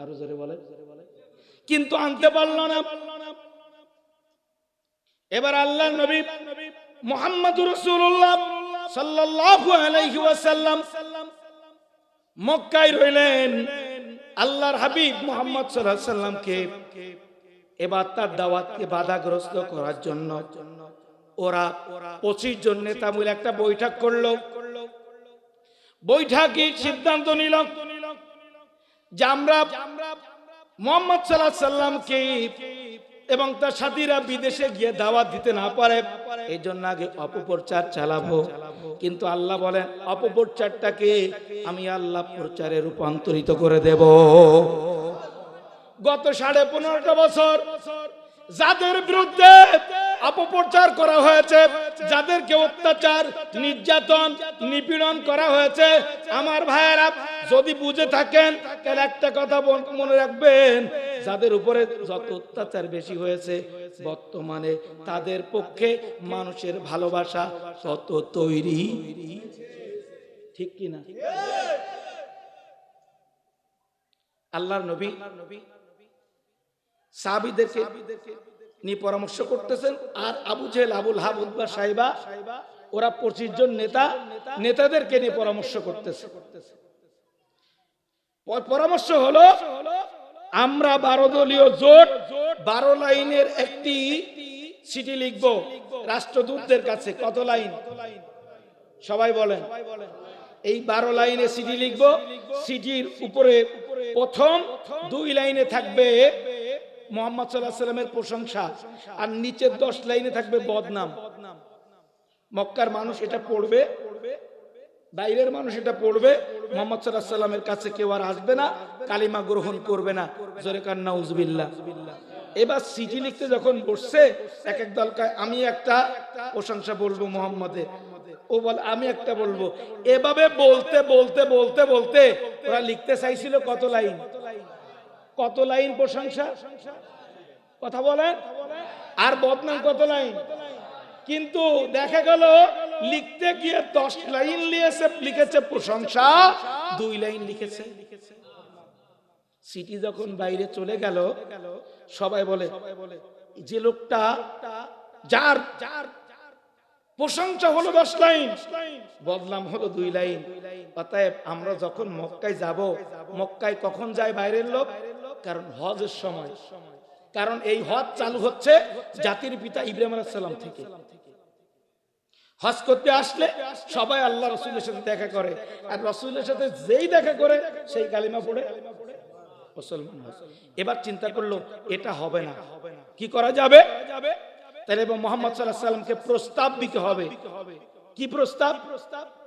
আরও জোরে বলে কিন্তু আনতে পারল না। এবার আল্লাহ নবী মোহাম্মদ রসুল্লাহ সাল্লাল্লাহু আলাইহি ওয়াসাল্লাম মক্কায় রইলেন। আল্লাহর হাবিব মোহাম্মদ আলাইহি সাল্লামকে এবার তার দাওয়াতকে বাধাগ্রস্ত করার জন্য ওরা পঁচিশ জন নেতা মিলে একটা বৈঠক করল। বৈঠকে সিদ্ধান্ত নিল এবং তার সাথীরা বিদেশে গিয়ে দাওয়াত দিতে না পারে এই জন্য আগে অপপ্রচার চালাবো। কিন্তু আল্লাহ বলেন, অপপ্রচারটাকে আমি আল্লাহ প্রচারে রূপান্তরিত করে দেব। গত সাড়ে পনেরোটা বছর যাদের বিরুদ্ধে অপপ্রচার করা হয়েছে, যাদেরকে অত্যাচার, নির্যাতন, নিপীড়ন করা হয়েছে, আমার ভাইয়েরা যদি বুঝে থাকেন, তাহলে একটা কথা মনে রাখবেন, যাদের উপরে যত অত্যাচার বেশি হয়েছে বর্তমানে, তাদের পক্ষে মানুষের ভালোবাসা তত তৈরি। ঠিক কিনা আল্লাহর নবী সাহাবিদেরকে নিয়ে পরামর্শ করতেছেন, আর আবু জেহেল আবুল হাবুদ্া সাহেবা, ওরা পঁচিশ জন নেতা, নেতাদেরকে নিয়ে পরামর্শ করতেছে। পরামর্শ হলো, আমরা বারো দলীয় জোট, বারো লাইনের একটি চিঠি লিখব, রাষ্ট্রদূতদের কাছে, কত লাইন? সবাই বলেন। এই বারো লাইনে সিটি লিখব, সিটির উপরে প্রথম দুই লাইনে থাকবে মোহাম্মদ সাল্লাহ সাল্লামের প্রশংসা, আর নিচের দশ লাইনে থাকবে বদনাম। মক্কার মানুষ এটা পড়বে বাইরের মানুষ এটা পড়বে, মোহাম্মদ সাল্লাহ সাল্লামের কাছে কেউ আর আসবে না, কালিমা গ্রহণ করবে না। জোরে কান্না উজবিল্লা এবার চিঠি লিখতে যখন বসছে এক এক দল আমি একটা প্রশংসা বলব মোহাম্মদের ও বল, আমি একটা বলব। এভাবে বলতে বলতে বলতে বলতে ওরা লিখতে চাইছিল কত লাইন? কত লাইন প্রশংসা? কথা বলেন? আর বদনাম কত লাইন? কিন্তু দেখা গেল লিখতে গিয়ে দশ লাইন লিখেছে লিখেছে প্রশংসা। দুই লাইন লিখেছে। সিটি যখন বাইরে চলে গেল, সবাই বলে, যে লোকটা, যার যার প্রশংসা হলো দশ লাইন, বদনাম হলো দুই লাইন। অতএব আমরা যখন মক্কায় যাব, মক্কায় কখন যায় বাইরের লোক? কারণ হজের সময়। কারণ এই হজ চালু হচ্ছে জাতির পিতা ইব্রাহিম আলাইসাল্লাম থেকে। হজ করতে আসলে সবাই আল্লাহ রসুলের সাথে দেখা করে। আর রসুলের সাথে যেই দেখা করে, সেই কালিমা পড়ে মুসলমান। এবার চিন্তা করল, এটা হবে না। কি করা যাবে? তাহলে মোহাম্মদ সাল্লাহ সাল্লামকে প্রস্তাব দিতে হবে। কি প্রস্তাব?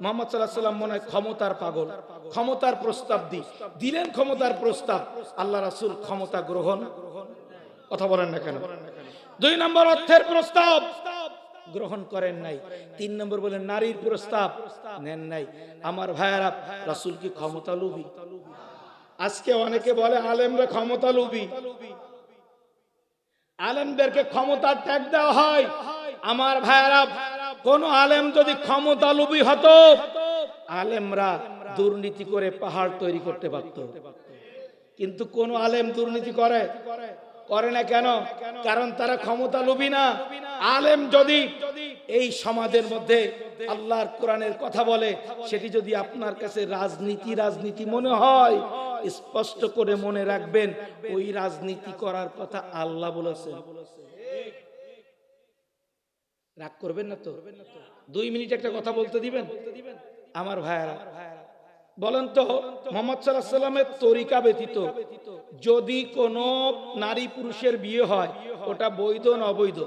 মোহাম্মদ সাল্লাহ সাল্লাম মনে হয় ক্ষমতার পাগল। ক্ষমতার প্রস্তাব দি। দিলেন ক্ষমতার প্রস্তাব। আল্লাহ রাসূল ক্ষমতা গ্রহণ। কথা বলেন না কেন? দুই নম্বর অর্থের প্রস্তাব। গ্রহণ করেন নাই। তিন নম্বর বলেন, নারীর প্রস্তাব নেন নাই। আমার ভাইয়ারা, রাসূল কি ক্ষমতা লুবি আজকে অনেকে বলে, আলেমরা ক্ষমতা লুবি আলেমদেরকে ক্ষমতার ট্যাগ দেওয়া হয়। আমার ভাইয়ারা, কোন আলেম যদি ক্ষমতা লুবি হতো, আলেমরা দুর্নীতি করে পাহাড় তৈরি করতে পারত। কিন্তু কোন আলেম দুর্নীতি করে? করে না কেন? কারণ তারা ক্ষমতা লুবি না। আলেম যদি এই সমাজের মধ্যে আল্লাহর কোরআনের কথা বলে, সেটি যদি আপনার কাছে রাজনীতি রাজনীতি মনে হয়, স্পষ্ট করে মনে রাখবেন, ওই রাজনীতি করার কথা আল্লাহ বলেছেন রাগ করবেন না তো? দুই মিনিট একটা কথা বলতে দিবেন? আমার ভাইয়ারা, বলেন তো, মোহাম্মদ সাল্লাহ সাল্লামের তরিকা ব্যতীত যদি কোনো নারী পুরুষের বিয়ে হয়, ওটা বৈধ না অবৈধ?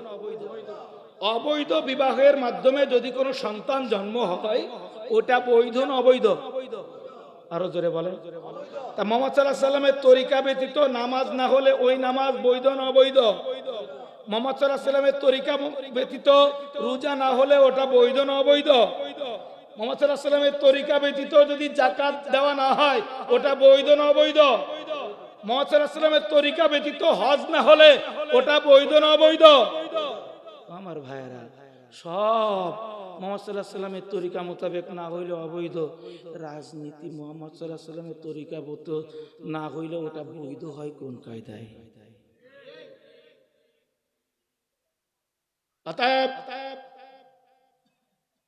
অবৈধ বিবাহের মাধ্যমে যদি কোনো সন্তান জন্ম হয়, ওটা বৈধ না অবৈধ? আরও জোরে বলেন। তা মোহাম্মদ সাল্লাহ সাল্লামের তরিকা ব্যতীত নামাজ না হলে ওই নামাজ বৈধ না অবৈধ? মোহাম্মদ সাল্লাহ সাল্লামের তরিকা ব্যতীত রোজা না হলে ওটা বৈধ না অবৈধ? মোহাম্মদ সাল্লাহ সাল্লামের তরিকা ব্যতীত যদি জাকাত দেওয়া না হয়, ওটা বৈধ না অবৈধ? সাল্লামের তরিকা ব্যতীত হজ না হলে ওটা বৈধ না অবৈধ? আমার ভাইয়েরা, সব তরিকা মোতাবেক না হইলে অবৈধ। রাজনীতি মোহাম্মদ তরিকা মতো না হইলে ওটা বৈধ হয় কোন কায়দায়?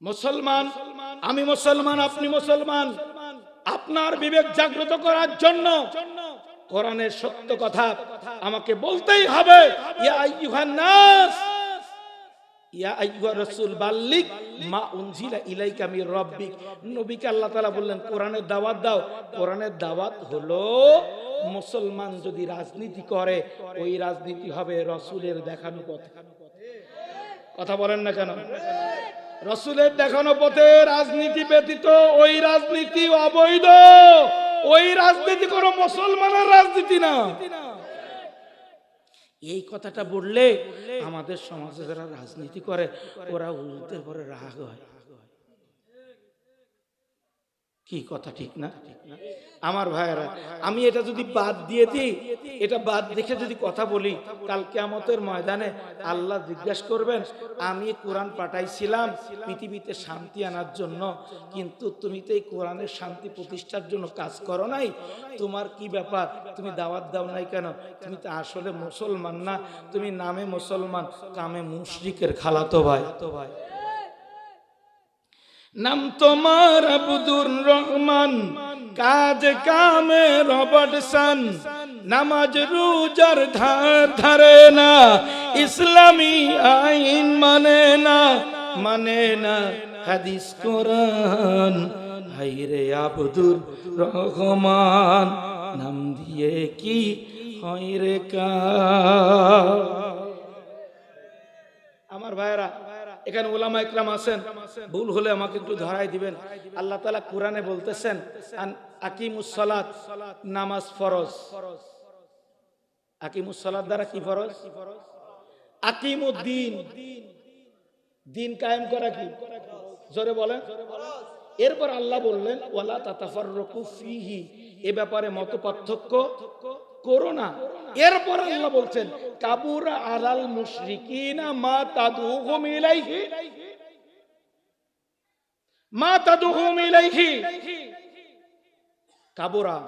মুসলমান, আমি মুসলমান, আপনি মুসলমান, আপনার বিবেক জাগ্রত করার জন্য কোরআনের সত্য কথা আমাকে বলতেই হবে, ইয়া বললেন দাওয়াত দাও। দাওয়াত হলো, মুসলমান যদি রাজনীতি করে, ওই রাজনীতি হবে রসুলের দেখানো পথে। কথা বলেন না কেন? রসুলের দেখানো পথে রাজনীতি ব্যতীত ওই রাজনীতি অবৈধ। ওই রাজনীতি কোনো মুসলমানের রাজনীতি না। এই কথাটা বললে আমাদের সমাজে যারা রাজনীতি করে, ওরা হুজুরদের পরে রাগ হয়। কি কথা ঠিক না? আমার ভাইয়েরা, আমি এটা যদি বাদ দিয়ে দিই, এটা বাদ দেখে যদি কথা বলি, কাল কেমতের ময়দানে আল্লাহ জিজ্ঞাসা করবেন, আমি কোরআন পাঠাইছিলাম পৃথিবীতে শান্তি আনার জন্য, কিন্তু তুমি তো এই কোরআনের শান্তি প্রতিষ্ঠার জন্য কাজ করো নাই। তোমার কি ব্যাপার? তুমি দাওয়াত দাও নাই কেন? তুমি তো আসলে মুসলমান না, তুমি নামে মুসলমান, কামে মুশরিকের খালাতো ভাই তো ভাই। নাম তোমার আব্দুর রহমান। কাজ কামে রবটসন নামাজ রোজার ধার ধারে না। ইসলামী আইন মানে না মানে না। হাদিস, কোরআন। হাইরে আব্দুর রহমান, নাম দিয়ে কি হয় রে কা আমার ভাইরা এখানে ওলামা ইকরাম আছেন। ভুল হলে আমাকে একটু ধরাই দিবেন। আল্লাহ তালা কোরআনে বলতেছেন আকিমুসলাত নামাজ ফরজ। আকিমুসলাত দ্বারা কি ফরজ? আকিমুদ্দিন। দিন কায়েম করা কি? জোরে বলেন। এরপর আল্লাহ বললেন, ওয়ালা তাতাফাররাকু ফিহি। এ ব্যাপারে মত পার্থক্য করো না। এরপর আল্লাহ বলছেন, কাবুর আলাল মুশরিকিনা মা তাদুহুম ইলাইহি মা তাদুহুম ইলাইহি কাবুরা,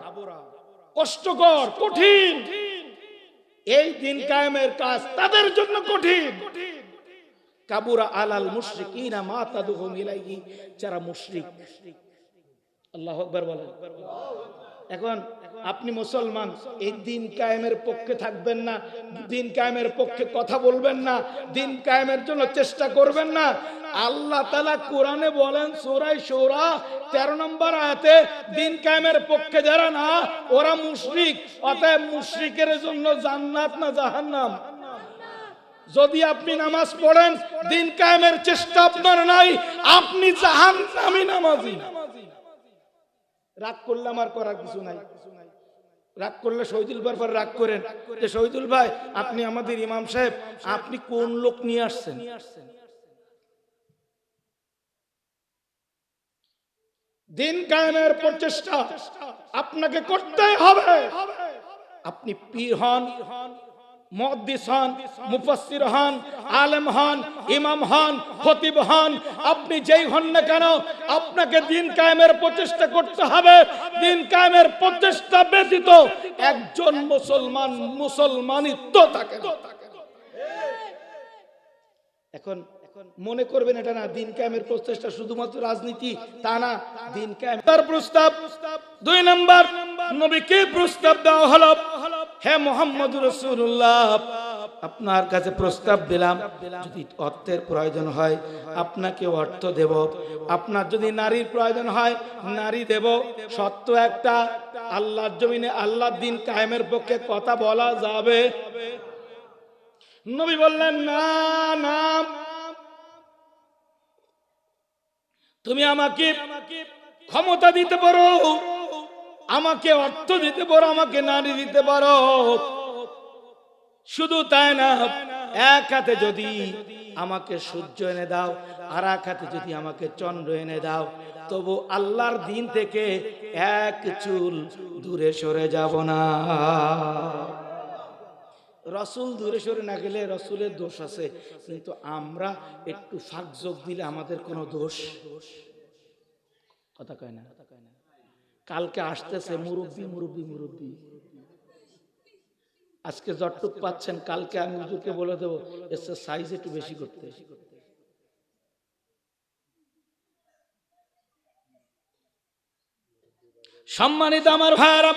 কষ্টকর, কঠিন। এই দিন কায়েমের কাজ তাদের জন্য কঠিন। কাবুরা আলাল মুশরিকিনা মা তাদুহুম ইলাইহি যারা মুশরিক, আল্লাহু আকবার বলেন। এখন আপনি মুসলমান, এই দিন কায়েমের পক্ষে থাকবেন না, দিন কায়েমের পক্ষে কথা বলবেন না, দিন কায়েমের জন্য চেষ্টা করবেন না। আল্লাহ তালা কোরআনে বলেন সোরাই সোরা তেরো নম্বর আয়াতে, দিন কায়েমের পক্ষে যারা না, ওরা মুশরিক, অতএব মুশরিকের জন্য জান্নাত না জাহান্নাম। যদি আপনি নামাজ পড়েন, দিন কায়েমের চেষ্টা আপনার নাই, আপনি জাহান নামি নামাজি। রাগ করলে আমার করার কিছু নাই। রাগ করলে শহীদুল ভাইয়ের পর রাগ করেন। যে শহীদুল ভাই, আপনি আমাদের ইমাম সাহেব, আপনি কোন লোক নিয়ে আসছেন? দিন কায়েমের প্রচেষ্টা আপনাকে করতে হবে। আপনি পীর হন হন হন, আলেম হন, ইমাম হন হন, আপনি যেই হন না কেন, আপনাকে দিন কায়েমের প্রচেষ্টা করতে হবে দিন কায়েমের প্রচেষ্টা ব্যতীত একজন মুসলমান মুসলমানিত্ব থাকে। এখন মনে করবেন এটা না, দিন কায়েমের প্রচেষ্টা শুধুমাত্র রাজনীতি, তা না, দিন কায়েম তার প্রস্তাব দুই নাম্বার, নবীকে প্রস্তাব দেওয়া হলো হে মোহাম্মদ রসুল্লাহ আপনার কাছে প্রস্তাব দিলাম, যদি অর্থের প্রয়োজন হয়, আপনাকে অর্থ দেব। আপনার যদি নারীর প্রয়োজন হয়, নারী দেব। সত্য একটা, আল্লাহর জমিনে আল্লাহর দিন কায়েমের পক্ষে কথা বলা যাবে। নবী বললেন, না না। তুমি আমাকে ক্ষমতা দিতে পারো। আমাকে অর্থ দিতে পারো, আমাকে নারী দিতে পারো। শুধু তাই না, এক হাতে যদি আমাকে সূর্য এনে দাও, আর এক হাতে যদি আমাকে চন্দ্র এনে দাও, তবু আল্লাহর দিন থেকে এক চুল দূরে সরে যাব না। রসুল দূরে সরে না গেলে রসুলের দোষ আছে, কিন্তু আমরা একটু ফাঁক যোগ দিলে আমাদের কোনো দোষ। কথা কয় না? কালকে আসতেছে মুরব্বি মুরব্বি মুরব্বি। আজকে যতটুক পাচ্ছেন, কালকে আমি হুজুরকে বলে দেবো এর সাইজ একটু বেশি করতে। সম্মানিত আমার ভাইয়ারা,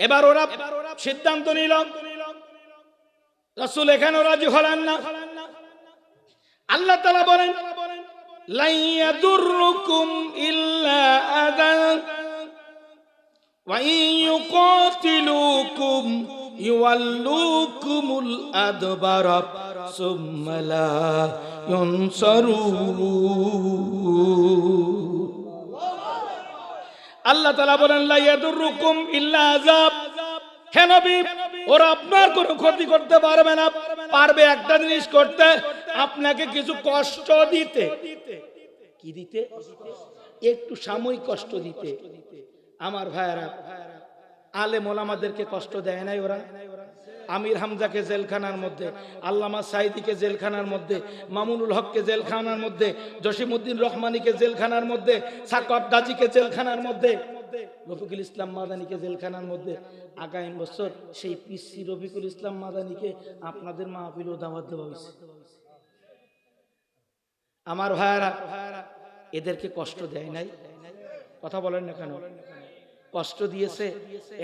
এবার ওরা সিদ্ধান্ত নিল, রসুল এখানে রাজি হলেন না। আল্লাহ তালা বলেন লাইয়াদুররুকুম ইল্লা আযান وإن يقاتلوكم يولوكم الأدبر ثم لا ينصرون আল্লাহ তালা বলেন লাইয়াদুররুকুম ইল্লা আযাব হে নবী ওরা আপনার কোনো ক্ষতি করতে পারবে না পারবে একটা জিনিস করতে, আপনাকে কিছু কষ্ট দিতে। কি দিতে? একটু সাময়িক কষ্ট দিতে। আমার ভাইয়ারা আলে মোলামাদেরকে কষ্ট দেয় নাই ওরা? আমির হামজাকে জেলখানার মধ্যে, আল্লামা সাইদিকে জেলখানার মধ্যে, মামুনুল হককে জেলখানার মধ্যে, জসিমউদ্দিন রহমানিকে জেলখানার মধ্যে সাকব দাজিকে জেলখানার মধ্যে। রফিকুল ইসলাম মাদানিকে জেলখানার মধ্যে। আগামী বছর সেই পিসি রফিকুল ইসলাম মাদানিকে আপনাদের মাহফিল দাওয়াত দেওয়া হয়েছে। আমার ভাইয়ারা, এদেরকে কষ্ট দেয় নাই। কথা বলেন না কেন? কষ্ট দিয়েছে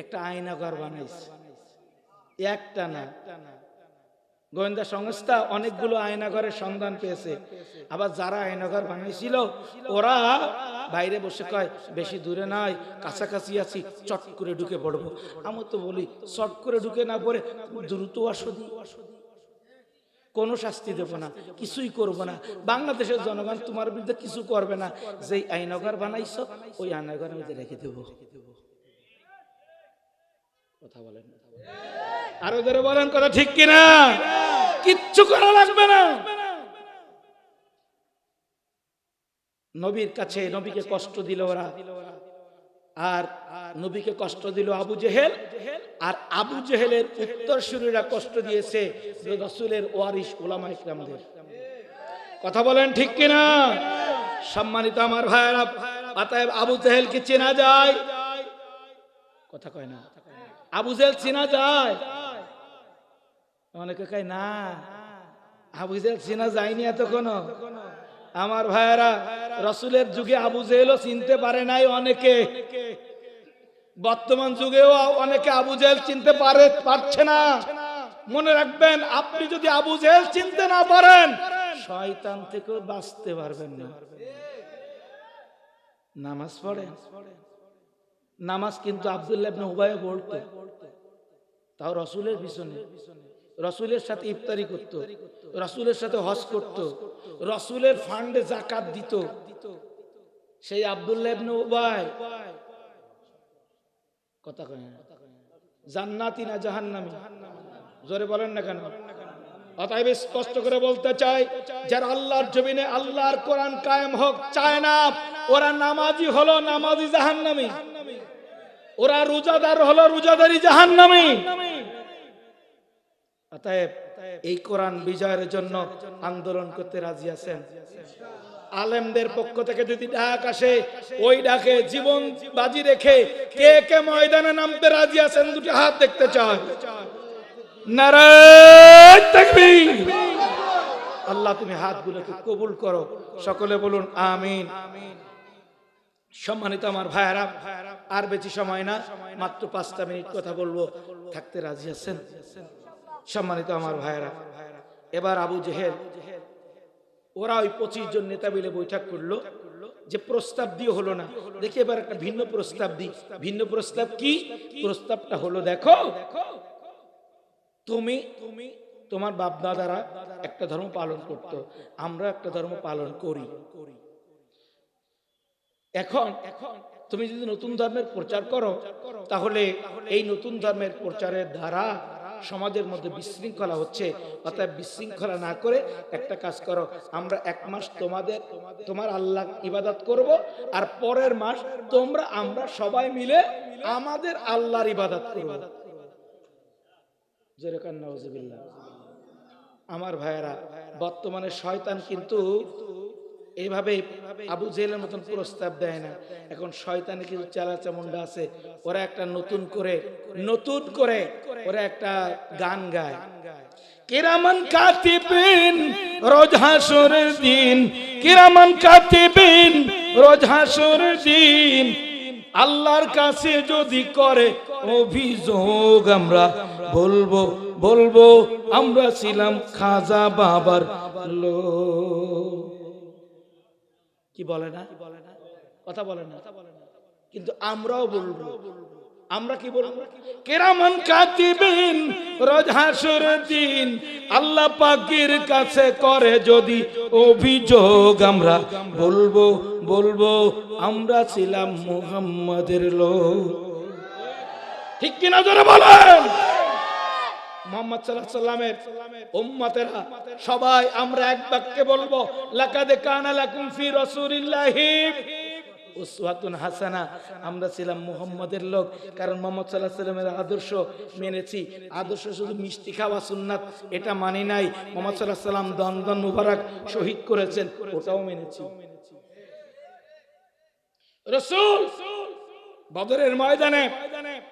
একটা আয়নাঘর বানাইছে। একটা না গোয়েন্দা সংস্থা অনেকগুলো আয়নাঘরের সন্ধান পেয়েছে। আবার যারা আয়নাঘর বানাইছিল ওরা বাইরে বসে কয়, বেশি দূরে নাই, কাছাকাছি আছি, চট করে ঢুকে পড়ব। আমি তো বলি, চট করে ঢুকে না পড়ে, দ্রুত আসদি কোনো শাস্তি দেবো না, কিছুই করব না। বাংলাদেশের জনগণ তোমার বিরুদ্ধে কিছু করবে না। যেই আইনগর বানাইছো, ওই আইনগরের মধ্যে রেখে দেব। কথা বলেন আরও ধরে বলেন, কথা ঠিক কিনা? কিচ্ছু করা লাগবে না। নবীর কাছে নবীকে কষ্ট দিল ওরা। আর নবীকে কষ্ট দিল আবু জেহেল। আর আবু জেহেলের উত্তরসূরিরা কষ্ট দিয়েছে রসুলের ওয়ারিস ওলামা ইকরামদের। কথা বলেন ঠিক কিনা? সম্মানিত আমার ভাইয়েরা, অতএব আবু জেহেলকে চেনা যায়। কথা কয় না। আবু জেহেল চেনা যায়। অনেকে কয়, না, আবু জেহেল চেনা যায়নি এতক্ষণও আমার ভাইয়েরা, রসুলের যুগে আবু জেহেলও চিনতে পারে নাই অনেকে। বর্তমান যুগেও অনেকে আবু জেহেল চিনতে পারে, পারছে না। মনে রাখবেন, আপনি যদি আবু জেহেল চিনতে না পারেন, শয়তান থেকেও বাঁচতে পারবেন না। নামাজ পড়ে নামাজ কিন্তু আব্দুল্লাহ ইবনে পড়তো। তাও রসুলের পিছনে। রসুলের সাথে ইফতারি করত। রসুলের সাথে হজ করত। রসুলের ফান্ডে জাকাত দিত। সেই আব্দুল্লাহ জোরে বলেন না কেন? অতএব স্পষ্ট করে বলতে চাই, যারা আল্লাহর জমিনে আল্লাহর কোরআন কায়েম হোক, চায় না, ওরা নামাজি হলো, নামাজি জাহান্নামী। ওরা রোজাদার হলো রোজাদারি জাহান্নামী। অতএব এই কোরআন বিজয়ের জন্য আন্দোলন করতে রাজি আছেন। আলেমদের পক্ষ থেকে যদি ডাক আসে, ওই ডাকে জীবন বাজি রেখে কে কে ময়দানে নামতে রাজি আছেন দুটি হাত দেখতে নারায়ণ তাকবীর। আল্লাহ তুমি হাতগুলোকে কবুল করো। সকলে বলুন আমিন আমিন। সম্মানিত আমার ভাইয়ারা, আর বেশি সময় না, মাত্র পাঁচটা মিনিট কথা বলব। থাকতে রাজি আছেন? সম্মানিত আমার ভাইয়েরা, এবার আবু জেহেল, ওরা ওই পঁচিশ জন নেতা মিলে বৈঠক করল, যে প্রস্তাব দিয়ে হলো না। দেখি এবার একটা ভিন্ন প্রস্তাব দিই। ভিন্ন প্রস্তাব কি? প্রস্তাবটা হলো, দেখো, তুমি তুমি তোমার বাপ দাদারা একটা ধর্ম পালন করতো, আমরা একটা ধর্ম পালন করি। এখন এখন তুমি যদি নতুন ধর্মের প্রচার করো, তাহলে এই নতুন ধর্মের প্রচারের দ্বারা সমাজের মধ্যে বিশৃঙ্খলা হচ্ছে। অর্থাৎ বিশৃঙ্খলা না করে একটা কাজ করো, আমরা এক মাস তোমাদের, তোমার আল্লাহ ইবাদত করব, আর পরের মাস তোমরা, আমরা সবাই মিলে আমাদের আল্লাহর ইবাদত করব। আমার ভাইয়েরা, বর্তমানে শয়তান কিন্তু এইভাবে আবু জেলের মতন প্রস্তাব দেয় না। এখন শয়তানে কিছু চালা চামুন্ডা আছে। ওরা একটা নতুন করে নতুন করে ওরা একটা গান গায়। কিরামান কাতিবিন, রোজ হাসরের দিন। কিরামান কাতিবিন, রোজ হাসরের দিন। আল্লাহর কাছে যদি করে অভিযোগ আমরা, বলব বলব, আমরা ছিলাম খাজা বাবার লোক। কি বলে না? কথা বলে না। কিন্তু আমরাও বলব? আমরা কি বলব? কেরামান কাতিবিন রোজ হাসুর দিন। আল্লাহ পাকের কাছে করে যদি অভিযোগ আমরা বলব বলব আমরা ছিলাম মুহাম্মাদের লোক। ঠিক কিনা জোরে বলেন? মোহাম্মদ সাল্লামের উম্মতেরা, সবাই আমরা এক বাক্যে বলব, লাকাদে কানা লাকুম ফি রাসূলিল্লাহি উসওয়াতুন হাসানা। আমরা ছিলাম মুহাম্মাদের লোক, কারণ মোহাম্মদ সাল্লাহ সাল্লামের আদর্শ মেনেছি। আদর্শ শুধু মিষ্টি খাওয়া সুন্নাত, এটা মানি নাই। মোহাম্মদ সাল্লাহ সাল্লাম দন দন মুবারক শহীদ করেছেন, ওটাও মেনেছি। রসুল বদরের ময়দানে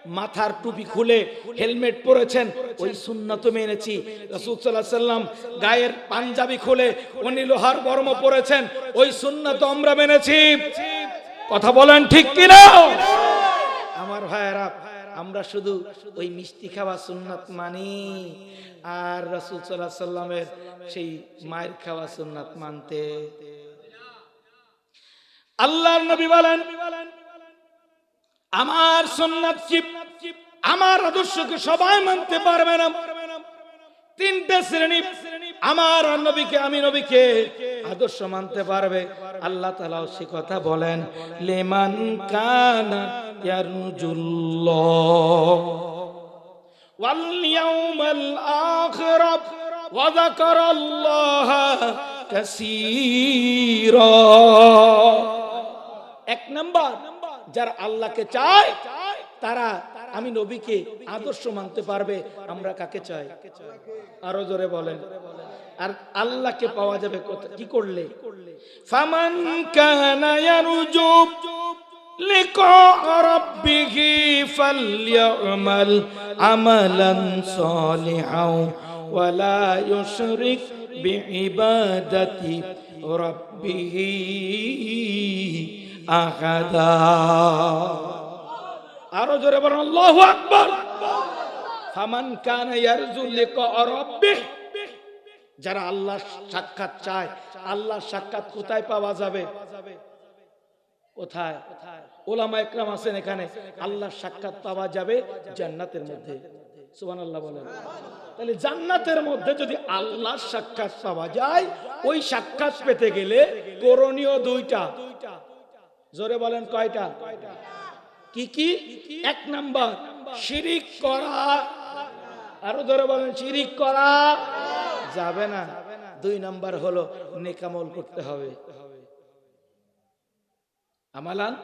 মাথার টুপি খুলে হেলমেট পরেছেন। ওই সুন্নত মেনেছি। রসুল সাল্লাহ সাল্লাম গায়ের পাঞ্জাবি খুলে উনি লোহার বর্ম পরেছেন। ওই সুন্নত আমরা মেনেছি। কথা বলেন ঠিক কিনা? আমার ভাইয়েরা, আমরা শুধু ওই মিষ্টি খাওয়া সুন্নাত মানি। আর রসুল সাল্লাহ সাল্লামের সেই মায়ের খাওয়া সুন্নাত মানতে। আল্লাহর নবী বলেন আমার সুন্নাত কি আমার আদর্শকে সবাই মানতে পারবে না। তিনটে শ্রেণি, আমার নবীকে, আমি নবীকে আদর্শ মানতে পারবে। আল্লাহ তালাও সে কথা বলেন, লেমান এক নাম্বার যারা আল্লাহকে চায়, তারা আমি নবীকে আদর্শ মানতে পারবে, আমরা কাকে চাই? আরও জোরে বলেন। আর আল্লাহকে পাওয়া যাবে কোথা- কি করলে? ফামান কানা ইয়ারজু লিকা রাব্বিহি ফালইয়ামাল আমালান সালিহাও ওয়ালা ইউশরিক বিইবাদাতি রাব্বিহি। আরও জোরে বলেন, আল্লাহু আকবার। ফামান কানা ইয়ারজু লিকা যারা আল্লাহ সাক্ষাৎ চায় আল্লাহ সাক্ষাৎ কোথায় পাওয়া যাবে? কোথায়? ওলামা একরাম আছেন এখানে। আল্লাহ সাক্ষাৎ পাওয়া যাবে জান্নাতের মধ্যে। সুবহানাল্লাহ বলেন। তাহলে জান্নাতের মধ্যে যদি আল্লাহ সাক্ষাৎ পাওয়া যায়, ওই সাক্ষাৎ পেতে গেলে করণীয় দুইটা। জোরে বলেন কয়টা? কি কি? এক নাম্বার, শিরিক করা। আরও ধরে বলেন, শিরিক করা। যাবে না। দুই নাম্বার হলো নেকামল করতে হবে। আমালান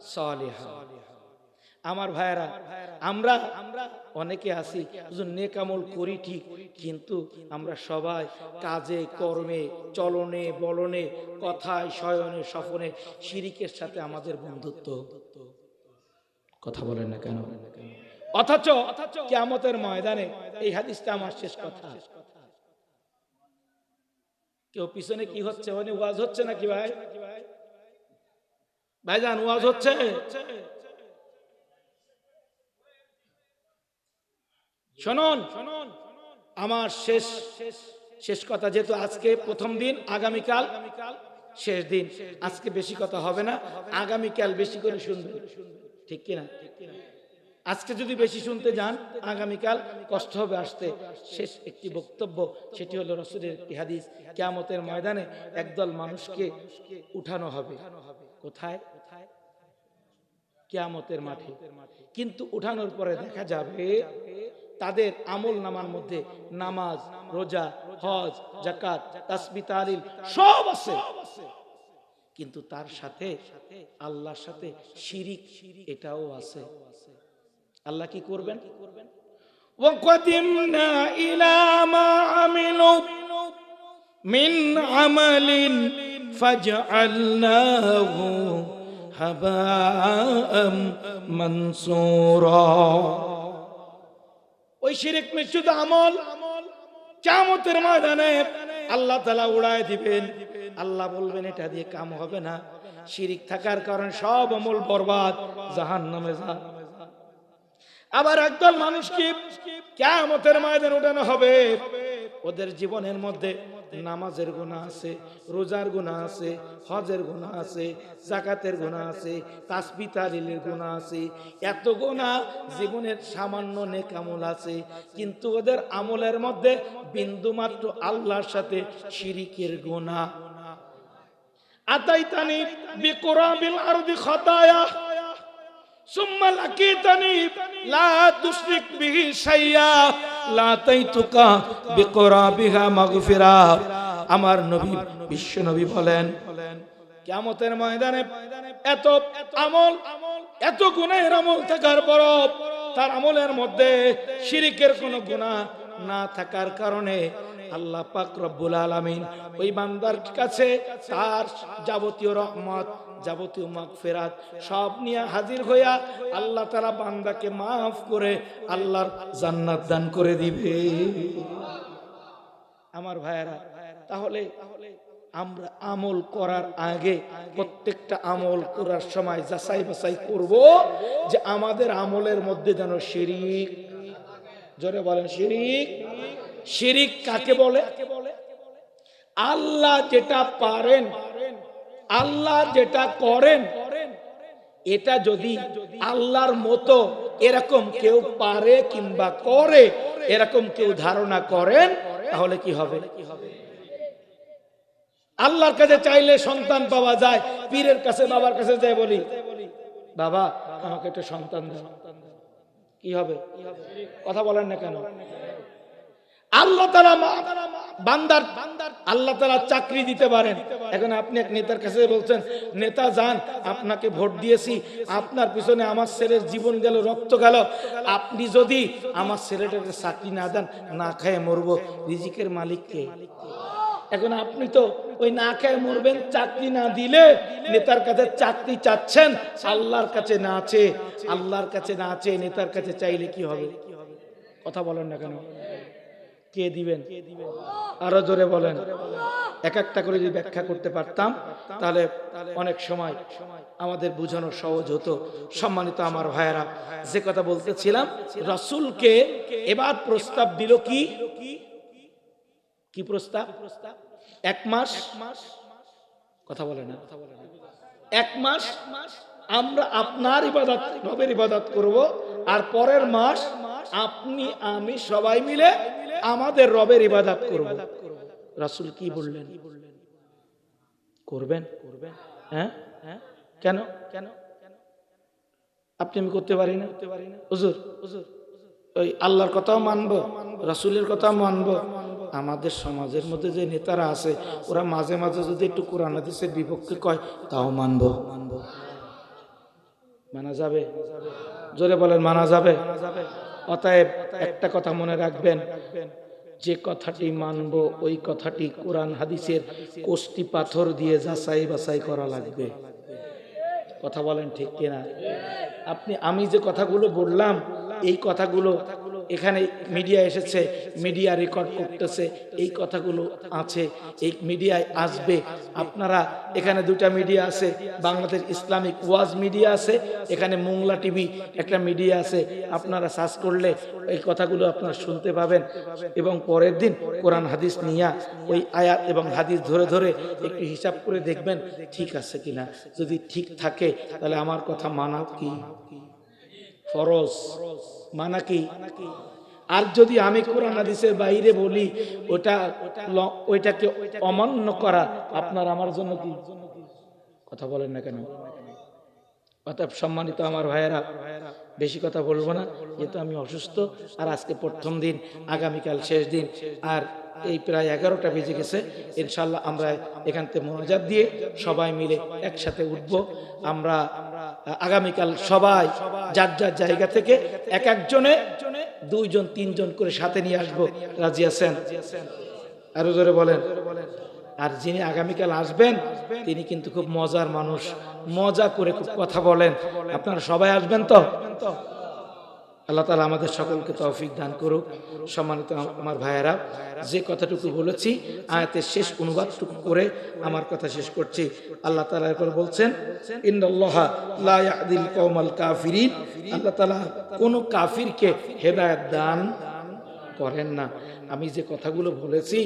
সালিহা। আমার ভাইয়েরা, আমরা অনেকে আছি নেকামল করি ঠিক, কিন্তু আমরা সবাই কাজে, কর্মে, চলনে, বলনে, কথায়, শয়নে সফনে শিরিকের সাথে আমাদের বন্ধুত্ব। কথা বলেন না কেন? অথচ কিয়ামতের ময়দানে এই হাদিসটা আমার শেষ কথা। কেউ পিছনে কি হচ্ছে? মানে ওয়াজ হচ্ছে নাকি ভাই? ভাইজান, ওয়াজ হচ্ছে? শুনুন, আমার শেষ শেষ কথা যেহেতু আজকে প্রথম দিন, আগামীকাল শেষ দিন। আজকে বেশি কথা হবে না, আগামীকাল বেশি করে শুনবেন। ঠিক কিনা? আজকে যদি বেশি শুনতে যান, আগামীকাল কষ্ট হবে আসতে। শেষ একটি বক্তব্য, সেটি হলো রসুলের হাদিস, কেয়ামতের ময়দানে একদল মানুষকে উঠানো হবে। কোথায়? কেয়ামতের মাঠে। কিন্তু উঠানোর পরে দেখা যাবে তাদের আমল নামার মধ্যে নামাজ রোজা হজ জাকাত তাসবি তালিল সব আছে কিন্তু তার সাথে আল্লাহর সাথে শিরিক এটাও আছে আল্লাহ কি করবেন وقدمنا إلى ما عملوا من عمل فجعلناه هباء منصورا ওই শিরিক মিশ্রিত আমল চামতের ময়দানে আল্লাহ তালা উড়ায় দিবেন। আল্লাহ বলবেন, এটা দিয়ে কাম হবে না। শিরিক থাকার কারণ সব আমল বরবাদ জাহান নামে যা। আবার একদল মানুষকে কেমতের ময়দান উঠানো হবে? ওদের জীবনের মধ্যে নামাজের গোনা আছে, রোজার গোনা আছে, হজের গোনা আছে জাকাতের গোনা আছে তাসপিতা রিলের গোনা আছে। এত গোনা জীবনের সামান্য নেক আমল আছে, কিন্তু ওদের আমলের মধ্যে বিন্দুমাত্র আল্লাহর সাথে শিরিকের গোনা আতাইতানি বিকুরাবিল আরদি খতায়া, সুম্মা লাকিতানি লা তুশরিক বিহি শাইয়া। আমার নবী, বিশ্ব নবী বলেন কেমতের ময়দানে এত আমল, এত গুণের আমল থাকার পর তার আমলের মধ্যে শিরিকের কোন গুণা না থাকার কারণে আল্লাহ পাক রব্বুল আলমিন ওই বান্দার কাছে তার যাবতীয় রহমত যাবতীয় মাগফিরাত সব নিয়ে হাজির হইয়া আল্লাহ তারা বান্দাকে মাফ করে আল্লাহর জান্নাত দান করে দিবে। আমার ভাইয়েরা, তাহলে আমরা আমল করার আগে প্রত্যেকটা আমল করার সময় যাচাই বাছাই করব যে আমাদের আমলের মধ্যে যেন শিরিক, জোরে বলেন শিরিক শিরিক কাকে বলে? আল্লাহ যেটা পারেন আল্লাহ যেটা করেন, এটা যদি আল্লাহর মতো এরকম কেউ পারে কিংবা করে, এরকম কেউ ধারণা করেন, তাহলে কি হবে? আল্লাহর কাছে চাইলে সন্তান পাওয়া যায়, পীরের কাছে, বাবার কাছে যাই বলি, বাবা, আমাকে একটা সন্তান কি হবে? কথা বলেন না কেন? আল্লাহ তারা বান্দার আল্লাহ তারা চাকরি দিতে পারেন। এখন আপনি এক নেতার কাছে বলছেন, নেতা যান, আপনাকে ভোট দিয়েছি, আপনার পিছনে আমার ছেলের জীবন গেল, রক্ত গেল। আপনি যদি আমার ছেলেটাকে চাকরি না দেন, না খায় মরবো। রিজিকের মালিককে এখন আপনি তো ওই না খেয়ে মরবেন, চাকরি না দিলে নেতার কাছে চাকরি চাচ্ছেন, আল্লাহর কাছে না আছে আল্লাহর কাছে না আছে নেতার কাছে চাইলে কি হবে? কথা বলেন না কেন? কে দিবেন? আরও জোরে বলেন। এক একটা করে যদি ব্যাখ্যা করতে পারতাম, তাহলে অনেক সময় আমাদের বোঝানো সহজ হতো। সম্মানিত আমার ভাইয়েরা, যে কথা বলতেছিলাম, রসুলকে এবার প্রস্তাব দিল কি? কি প্রস্তাব? এক মাস? কথা বলে না। এক মাস আমরা আপনার ইবাদত, রবের ইবাদত করব, আর পরের মাস আপনি, আমি সবাই মিলে আমাদের রবের ইবাদত করব। রাসূল কি বললেন? করবেন? করবেন হ্যাঁ? হ্যাঁ কেন? কেন আপনি আমি করতে পারি না? করতে পারি না হুজুর হুজুর ওই আল্লাহর কথাও মানব, রাসুলের কথাও মানব। আমাদের সমাজের মধ্যে যে নেতারা আছে, ওরা মাঝে মাঝে যদি একটু কোরআন হাদিসের বিপক্ষে কয়, তাও মানব। মানবো মানা যাবে? জোরে বলেন মানা যাবে মানা যাবে? অতএব একটা কথা মনে রাখবেন, যে কথাটি মানব, ওই কথাটি কোরআন হাদিসের কোষ্টি পাথর দিয়ে যাচাই বাছাই করা লাগবে। কথা বলেন ঠিক কিনা? আপনি, আমি যে কথাগুলো বললাম, এই কথাগুলো এখানে মিডিয়া এসেছে মিডিয়া রেকর্ড করতেছে, এই কথাগুলো আছে, এই মিডিয়ায় আসবে। আপনারা এখানে দুটা মিডিয়া আছে, বাংলাদেশ ইসলামিক ওয়াজ মিডিয়া আছে, এখানে মোংলা টিভি একটা মিডিয়া আছে, আপনারা সার্চ করলে এই কথাগুলো আপনারা শুনতে পাবেন। এবং পরের দিন কোরআন হাদিস নিয়া ওই আয়াত এবং হাদিস ধরে ধরে একটু হিসাব করে দেখবেন, ঠিক আছে কিনা। যদি ঠিক থাকে, তাহলে আমার কথা মানা কি? ফরজ। মানা কি? আর যদি আমি কোরআন হাদিসের বাইরে বলি, ওটা ওইটাকে অমান্য করা আপনার আমার জন্য কি? কথা বলেন না কেন? অতএব সম্মানিত আমার ভাইয়েরা, বেশি কথা বলব না, যেহেতু আমি অসুস্থ, আর আজকে প্রথম দিন, আগামীকাল শেষ দিন, আর এই প্রায় এগারোটা বেজে গেছে ইনশাল্লাহ আমরা এখান থেকে মনোজাত দিয়ে সবাই মিলে একসাথে উঠব। আমরা, আগামীকাল সবাই যার যার জায়গা থেকে এক একজনে, দুইজন, তিনজন করে সাথে নিয়ে আসব। রাজি আছেন? আরও জোরে বলেন। আর যিনি আগামীকাল আসবেন, তিনি কিন্তু খুব মজার মানুষ। মজা করে খুব কথা বলেন। আপনারা সবাই আসবেন তো? আল্লাহ তালা আমাদের সকলকে তৌফিক দান করুক। সম্মানিত আমার ভাইয়েরা, যে কথাটুকু বলেছি, আয়াতের শেষ অনুবাদটুকু করে আমার কথা শেষ করছি। আল্লাহ তালা এরপর বলছেন কাফিরিন। আল্লাহ তালা কোনো কাফিরকে হেদায়েত দান করেন না। আমি যে কথাগুলো বলেছি,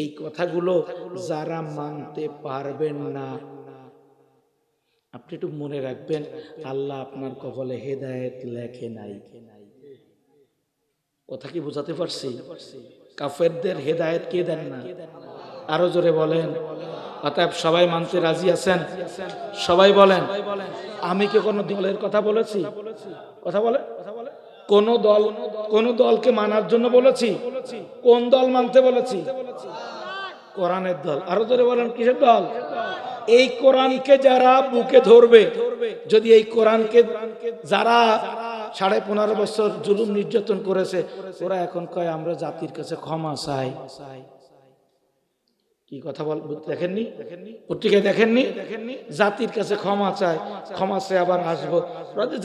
এই কথাগুলো যারা মানতে পারবেন না। আপনি একটু মনে রাখবেন, আল্লাহ আপনার কপালে হেদায়েত লেখে নাই। কথা কি বোঝাতে পারছি? কাফেরদের হেদায়েত কে দেন না? আরও জোরে বলেন। অতএব সবাই মানতে রাজি আছেন? সবাই বলেন, আমি কি কোনো দলের কথা বলেছি? কথা বলে কোন দল, কোন দলকে মানার জন্য বলেছি। কোন দল মানতে বলেছি? কোরআনের দল। আরও ধরে বলেন, কিসের দল? এই কোরআনকে যারা বুকে ধরবে, যদি এই কোরআনকে যারা সাড়ে পনেরো বছর জুলুম নির্যাতন করেছে, ওরা এখন কয়, আমরা জাতির কাছে ক্ষমা চাই। কি কথা বল, দেখেননি? পত্রিকায় দেখেননি? দেখেননি জাতির কাছে ক্ষমা চায়, ক্ষমা সে আবার আসব।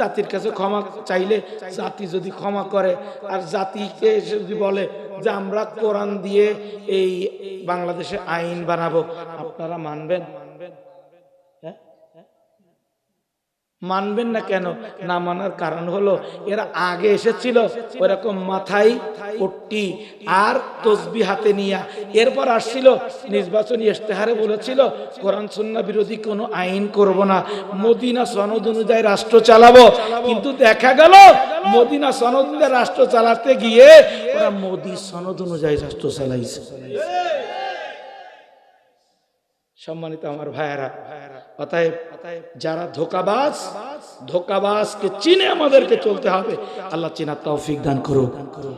জাতির কাছে ক্ষমা চাইলে জাতি যদি ক্ষমা করে, আর জাতিকে যদি বলে যে আমরা কোরআন দিয়ে এই বাংলাদেশে আইন বানাবো, আপনারা মানবেন হ্যাঁ মানবেন না কেন? না মানার কারণ হলো, এরা আগে এসেছিল ওরকম মাথায় পট্টি আর তসবি হাতে নিয়া। এরপর আসছিল, নির্বাচনী ইশতেহারে বলেছিল, কোরআন সুন্না বিরোধী কোনো আইন করব না। মদিনা সনদ অনুযায়ী রাষ্ট্র চালাবো। কিন্তু দেখা গেল, মদিনা সনদ অনুযায়ী রাষ্ট্র চালাতে গিয়ে ওরা মোদি সনদ অনুযায়ী রাষ্ট্র চালাইছে। সম্মানিত আমার ভাইয়েরা, অতএব যারা ধোকাবাজ, ধোকাবাজকে চিনে আমাদেরকে চলতে হবে, আল্লাহ চিনার তৌফিক দান করুক।